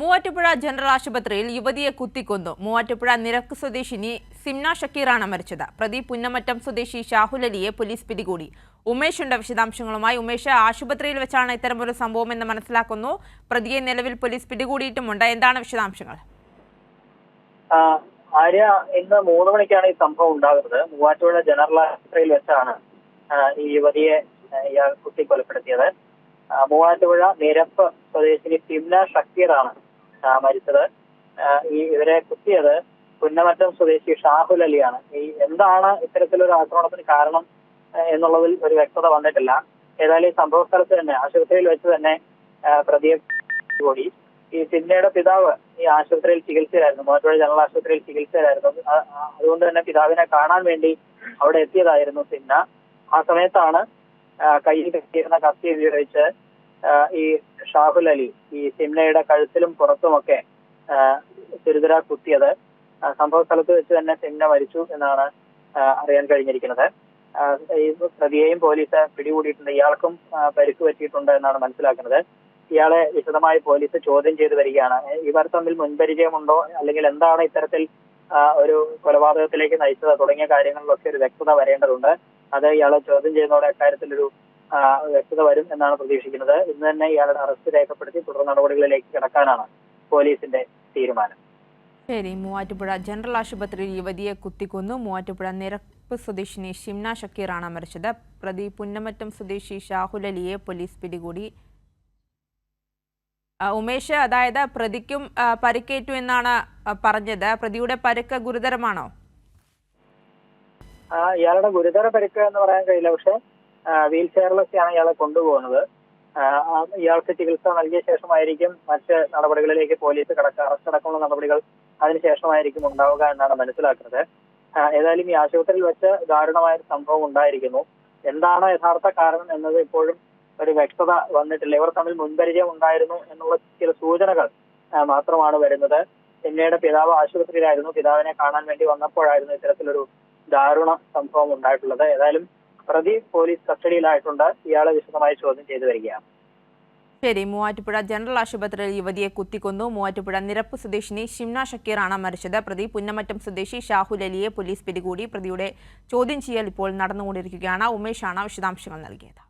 Muvattupuzha general ആശുപത്രിയിൽ യുവതിയെ കുത്തിക്കൊന്നു. മൂവാറ്റുപുഴ നിരക്ക് സ്വദേശിനി സിംന ഷക്കീറാണ് മരിച്ചത്. പ്രതി പുന്നമറ്റം സ്വദേശി ഷാഹുലലിയെ പോലീസ് പിടികൂടി. ഉമേഷുണ്ട് വിശദാംശങ്ങളുമായി. ഉമേഷ് ആശുപത്രിയിൽ വെച്ചാണ് ഇത്തരമൊരു സംഭവമെന്ന് മനസ്സിലാക്കുന്നു. പ്രതിയെ നിലവിൽ പോലീസ് പിടികൂടിയിട്ടുമുണ്ട്. എന്താണ് വിശദാംശങ്ങൾ? ആര്യ ഇന്ന് മൂന്ന് മണിക്കാണ് ഈ സംഭവം ഉണ്ടാകുന്നത്. മൂവാറ്റുപുഴ ജനറൽ ആശുപത്രിയിൽ വെച്ചാണ് ഈ യുവതിയെ ഇയാൾ കുത്തി കൊലപ്പെടുത്തിയത് മൂവാറ്റുപുഴ നിരപ്പ് സ്വദേശിനി സിംന ഷക്കീറാണ് മരിച്ചത് ഈ ഇവരെ കുത്തിയത് പുന്നമറ്റം സ്വദേശി ഷാഹുൽ അലിയാണ്. ഈ എന്താണ് ഇത്തരത്തിലൊരു ആക്രമണത്തിന് കാരണം എന്നുള്ളതിൽ ഒരു വ്യക്തത വന്നിട്ടില്ല. ഏതായാലും ഈ സംഭവ സ്ഥലത്ത് തന്നെ ആശുപത്രിയിൽ വെച്ച് തന്നെ പ്രതിയെ കൂടി. ഈ സിന്നയുടെ പിതാവ് ഈ ആശുപത്രിയിൽ ചികിത്സയിലായിരുന്നു. മൂവാറ്റുപുഴ ജനറൽ ആശുപത്രിയിൽ ചികിത്സയിലായിരുന്നു. അതുകൊണ്ട് തന്നെ പിതാവിനെ കാണാൻ വേണ്ടി അവിടെ എത്തിയതായിരുന്നു സിന്ന ആ സമയത്താണ് കയ്യിൽ കെട്ടിയിരുന്ന കത്തി ഉപയോഗിച്ച് ഈ ഷാഹുൽ അലി ഈ സിംനയുടെ കഴുത്തിലും പുറത്തുമൊക്കെ ഗുരുതര കുത്തിയത്. സംഭവ സ്ഥലത്ത് വെച്ച് തന്നെ സിംന മരിച്ചു എന്നാണ് അറിയാൻ കഴിഞ്ഞിരിക്കുന്നത്. ഈ പ്രതിയെയും പോലീസ് പിടികൂടിയിട്ടുണ്ട്. ഇയാൾക്കും പരിക്ക് പറ്റിയിട്ടുണ്ട് എന്നാണ് മനസ്സിലാക്കുന്നത്. ഇയാളെ വിശദമായി പോലീസ് ചോദ്യം ചെയ്തു വരികയാണ്. ഇവർ തമ്മിൽ മുൻപരിചയമുണ്ടോ? അല്ലെങ്കിൽ എന്താണ് ഇത്തരത്തിൽ ഒരു കൊലപാതകത്തിലേക്ക് നയിച്ചത്? തുടങ്ങിയ കാര്യങ്ങളിലൊക്കെ ഒരു വ്യക്തത വരേണ്ടതുണ്ട്. അത് ഇയാളെ ചോദ്യം ചെയ്യുന്നതോടെ അക്കാര്യത്തിലൊരു ആ, വ്യക്തത വരും എന്നാണ് പ്രതീക്ഷിക്കുന്നത്. ഇന്ന് തന്നെ ഇയാളുടെ അറസ്റ്റ് രേഖപ്പെടുത്തി തുടർ നടപടികളിലേക്ക് കിടക്കാനാണ് പോലീസിന്റെ തീരുമാനം. ശരി മൂവാറ്റുപുഴ ജനറൽ ആശുപത്രിയിൽ യുവതിയെ കുത്തിക്കൊന്നു. മൂവാറ്റുപുഴ നിരപ്പ് സ്വദേശിനി ഷിംന ഷക്കീറാണ് മരിച്ചത്. പ്രതി പുന്നമറ്റം സ്വദേശി ഷാഹുൽ അലിയെ പോലീസ് പിടികൂടി. ഉമേഷ് അതായത് പ്രതിക്കും പരിക്കേറ്റു എന്നാണ് പറഞ്ഞത്. പ്രതിയുടെ പരുക്ക് ഗുരുതരമാണോ? ഇയാളുടെ ഗുരുതര പരിക്ക് എന്ന് പറയാൻ കഴിയില്ല. പക്ഷെ വീൽ ചെയറിലൊക്കെയാണ് ഇയാളെ കൊണ്ടുപോകുന്നത്. ഇയാൾക്ക് ചികിത്സ നൽകിയ ശേഷമായിരിക്കും മറ്റ് നടപടികളിലേക്ക് പോലീസ് കടക്ക അറസ്റ്റ് അടക്കമുള്ള നടപടികൾ അതിനുശേഷമായിരിക്കും ഉണ്ടാവുക എന്നാണ് മനസ്സിലാക്കുന്നത്. ഏതായാലും ഈ ആശുപത്രിയിൽ വെച്ച് ദാരുണമായ ഒരു സംഭവം ഉണ്ടായിരിക്കുന്നു. എന്താണ് യഥാർത്ഥ കാരണം എന്നത് ഇപ്പോഴും ഒരു വ്യക്തത വന്നിട്ടില്ല. ഇവർ തമ്മിൽ മുൻപരിചയം ഉണ്ടായിരുന്നു എന്നുള്ള ചില സൂചനകൾ മാത്രമാണ് വരുന്നത്. പിന്നീട് പിതാവ് ആശുപത്രിയിലായിരുന്നു. പിതാവിനെ കാണാൻ വേണ്ടി വന്നപ്പോഴായിരുന്നു ഇത്തരത്തിലൊരു ദാരുണ സംഭവം ഉണ്ടായിട്ടുള്ളത്. ഏതായാലും പ്രതി പോലീസ് കസ്റ്റഡിയിലായിട്ടുണ്ട്. ഇയാളെ വിശദമായി ചോദ്യം ചെയ്തു വരികയാണ്. ശരി മൂവാറ്റുപുഴ ജനറൽ ആശുപത്രിയിൽ യുവതിയെ കുത്തിക്കൊന്നു. മൂവാറ്റുപുഴ നിരപ്പ് സ്വദേശിനി ഷിംന ഷക്കീറാണ് മരിച്ചത്. പ്രതി പുന്നമറ്റം സ്വദേശി ഷാഹുൽ അലിയെ പോലീസ് പിടികൂടി. പ്രതിയുടെ ചോദ്യം ചെയ്യൽ ഇപ്പോൾ നടന്നുകൊണ്ടിരിക്കുകയാണ്. ഉമേഷാണ് വിശദാംശങ്ങൾ നൽകിയത്.